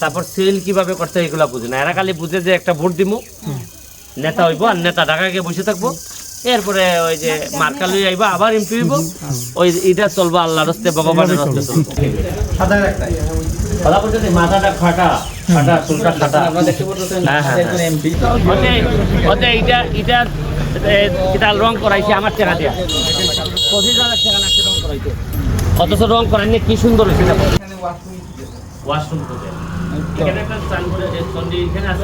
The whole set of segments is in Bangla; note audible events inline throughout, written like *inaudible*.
তারপর সেল কীভাবে করতে এগুলা বুঝে না। এরা খালি বুঝে যে একটা ভোট দিব নেতা হইব আর নেতা ঢাকা গিয়ে বসে থাকব। এরপরে ওই যে মার্কা লই আইবা আবার এমপি হইব। ওই এটা চলবো আল্লাহর হস্তে ভগবানের হস্তে চলবো। বলতে মাথাটা ফাটা ফাটা চুলটা ফাটা। হ্যাঁ হ্যাঁ হ্যাঁ। ওতে এটা এ, এটা রং করাইছে আমার টাকা দিয়া। পঁচিশ হাজার টাকা লাগছে রং করাইতে অথচ রং করাইনি কি সুন্দর হয়েছে ওয়াশরুম খুঁজে এখানে একটা স্নান করে যে চন্ডী এখানে আছে?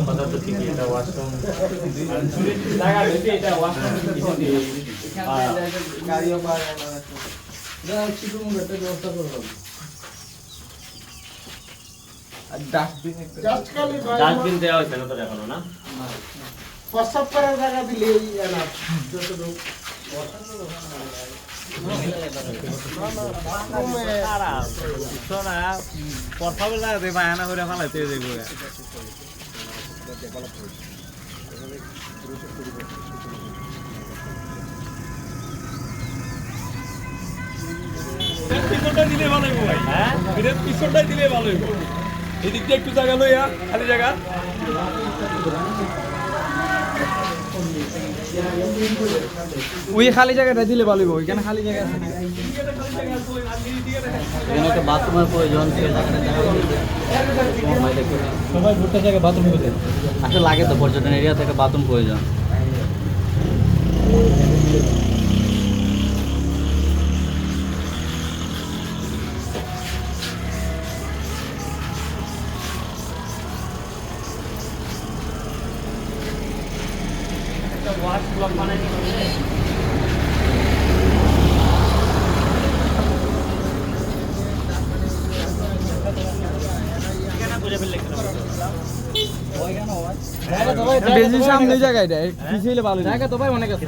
কথা তো ঠিকই এটা ওয়াশরুম দিতে এটা ওয়াশরুম জাস্ট খালি ডাস্টবিন দেওয়া হয়েছে না তো এখনও না? প্রস্রাব করার জায়গা যতটুকু। পিছনটা দিলে ভালো হইব ভাই হ্যাঁ এটার পিছনটাই দিলে ভালো হইব এদিক দিয়ে একটু জায়গা লইয়া খালি জায়গা ওই খালি জায়গাটা দিলে ভালো হবে ওইখানে খালি জায়গা আছে না এখানে একটা বাথরুমের প্রয়োজন সেই জায়গাটা। সবাই বাথরুম আসলে লাগে তো পর্যটন এরিয়া থেকে বাথরুম প্রয়োজন। ব্লক বানাই বেশি সামনে জায়গা এটা পিছিয়ে হইলে ভালো জায়গা তো ভাই অনেক আছে।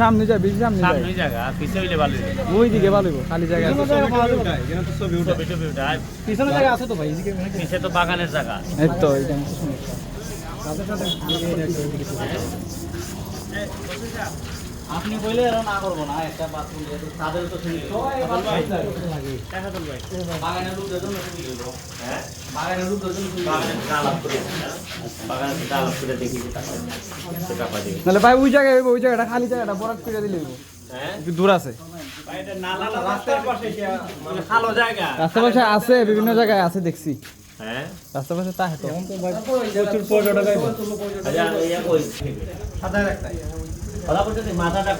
সামনে যায় বেশি সামনে সামনে জায়গা পিছে হইলে ভালো। ওই দিকে ভালো খালি জায়গা আছে। পিছনে জায়গা আছে তো ভাই পিছে তো বাগানের জায়গা। এই তো এইটা আপনি বললে এরা না করব না একটা বাথরুম যেহেতু তাদের তো শুনি বাগানের লোক দুজন শুনি হ্যাঁ? বাগানের লোক দুজন শুনি বাগানের ডাল করে বাগানের ডাল করে দেখি সেটা পাঠিয়ে নাহলে ভাই ওই জায়গায় ওই জায়গাটা খালি জায়গাটা বরাদ করে দিলে হইব। হ্যাঁ? দূর আছে। রাস্তার পাশে মানে ভালো জায়গা। রাস্তা পাশে আছে বিভিন্ন জায়গায় আছে দেখছি। হ্যাঁ? রাস্তা পাশে তা হেতো মাথাটা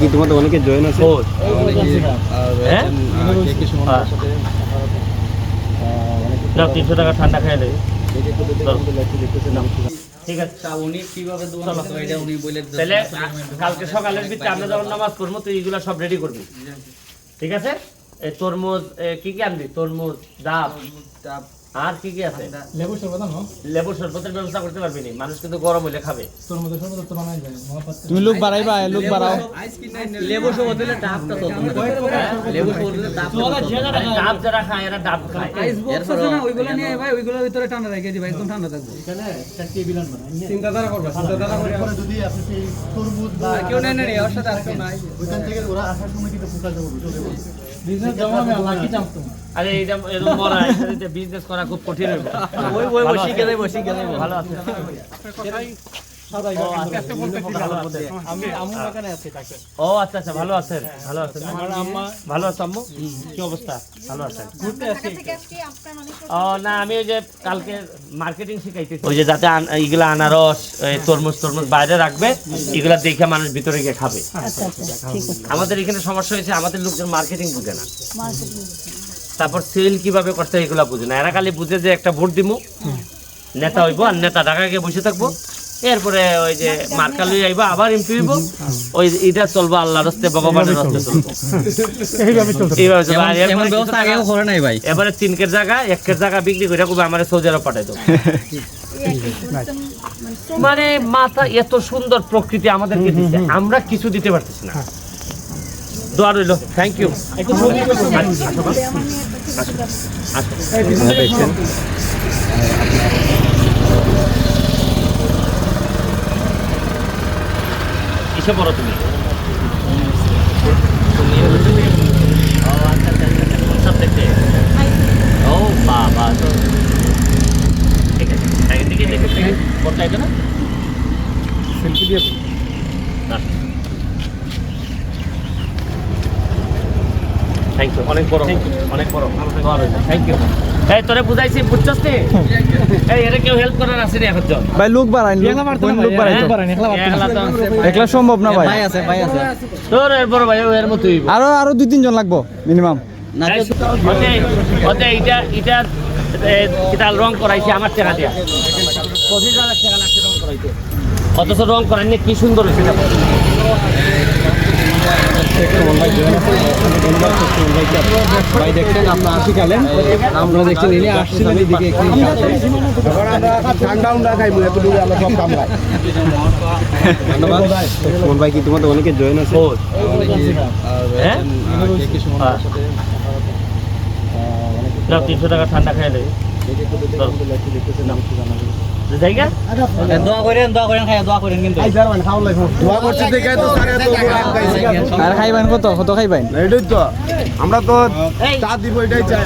কি তোমাদের অনেকে জয়েন আছে? তিনশো টাকা ঠান্ডা দেবে ঠিক আছে। উনি কীভাবে উনি বলে তাহলে কালকে সকালের ভিতরে আমরা যখন নামাজ করব তুই এগুলো সব রেডি করবি। ঠিক আছে? তরমুজ কি কি আনবি? তরমুজ ডাব। আর কি কি আছে? লেবু সর্বদা না লেবুর শরবতের ব্যবস্থা করতে পারবি নি। মানুষ কিন্তু গরম হইলে খাবে। তোর মধ্যে সর্বদা তো বানাই যায় তুমি লোক বাড়াইবা লোক বাড়াও। লেবু সব দিলে ডাবটা তো লেবু সব দিলে ডাব ডাব যারা খায় এরা ডাব খায়। ওইগুলো নিয়ে ভাই ওইগুলো ভিতরে ঠান্ডা রেখে দিবা একদম ঠান্ডা থাকবে। চিন্তাধারা করবা চিন্তাধারা করে তারপরে যদি আপনি সেই তরমুজ বা কেউ নেই নেই ওর সাথে আর কেউ নাই। ওইখান থেকে ওরা আসার সময় কিন্তু চলে যাবে বিজনেস জমা আমি লাকি চান্স তোমার। আরে এইটা এরকম মরা বিজনেস করা খুব কঠিন হইব ওই ওই ওই গেলে দেবো গেলে। ভালো আছে। ও আচ্ছা আচ্ছা ভালো আছেন ভালো আছেন ভালো আছে। আম্মু কি অবস্থা? ভালো আছেন ও না আমি ওই যে কালকে মার্কেটিং শিখাইতেছি। ওই যে যাতে আন- আনারস তরমুজ তরমুজ বাইরে রাখবে এগুলা দেখে মানুষ ভিতরে গিয়ে খাবে। আমাদের এখানে সমস্যা হয়েছে আমাদের লোকজন মার্কেটিং বুঝে না। তারপর সেল কীভাবে করতে এগুলা বুঝে না। এরা খালি বুঝে যে একটা ভোট দিমু। নেতা হইব আর নেতা ঢাকা গিয়ে বসে থাকব। এরপরে ওই যে মার্কা লই আইবা আবার এমপি হইব। ওই এটা চলবো আল্লাহর হস্তে ভগবানের হস্তে চলবো। এইভাবে চলবে। আর এমন এরপরে ব্যবস্থা আগেও করে নাই ভাই। এবারে তিনকের জায়গা একের জায়গা বিক্রি করে কবে আমার সৌদি আরব পাঠাই দেবো মানে মাথা এত সুন্দর প্রকৃতি আমাদেরকে দিচ্ছে আমরা কিছু দিতে পারতেছি না। দোয়া রইল। থ্যাংক ইউ কিসে পড়ো তুমি ও আচ্ছা আচ্ছা আচ্ছা সব দেখতে ও বাবা তো ঠিক আছে আগে দিকে দেখে থেকে করতে হবে না সেলফি দিয়ে থ্যাংক ইউ অনেক বড় অনেক বড় থ্যাংক ইউ এই তোরে বুঝাইছি বুঝছস নি? *laughs* এই এর কেউ হেল্প করার আছে নি এখন ভাই লোক বাড়াইন লোক বাড়াই তো। একলা একলা সম্ভব না ভাই। ভাই আছে ভাই আছে। তোর এর বড় ভাই এর মতোই। আরও আরও দুই তিনজন লাগবো মিনিমাম ওতে এটা এটা এটা রং করাইছে আমার টাকা দিয়া। পঁচিশ হাজার টাকা লাগছে রং করাইতে। অথচ রং করাইনি কি সুন্দর হয়েছে ভাই দেখছেন আপনার আমরা দেখছেন আমরা কামড়াই ধন্যবাদ সুমন ভাই কি তোমাদের অনেকে জয়েন আছে তিনশো টাকা ঠান্ডা দেবে জায়গা? দোয়া করেন দোয়া করেন খাই দোয়া করেন কিন্তু। দোয়া করছে দেখে তো স্যার এত বড় আম খাইছে আর খাইবেন কত? কত খাইবেন? এটাই তো। আমরা তো চা দিব এটাই চাই।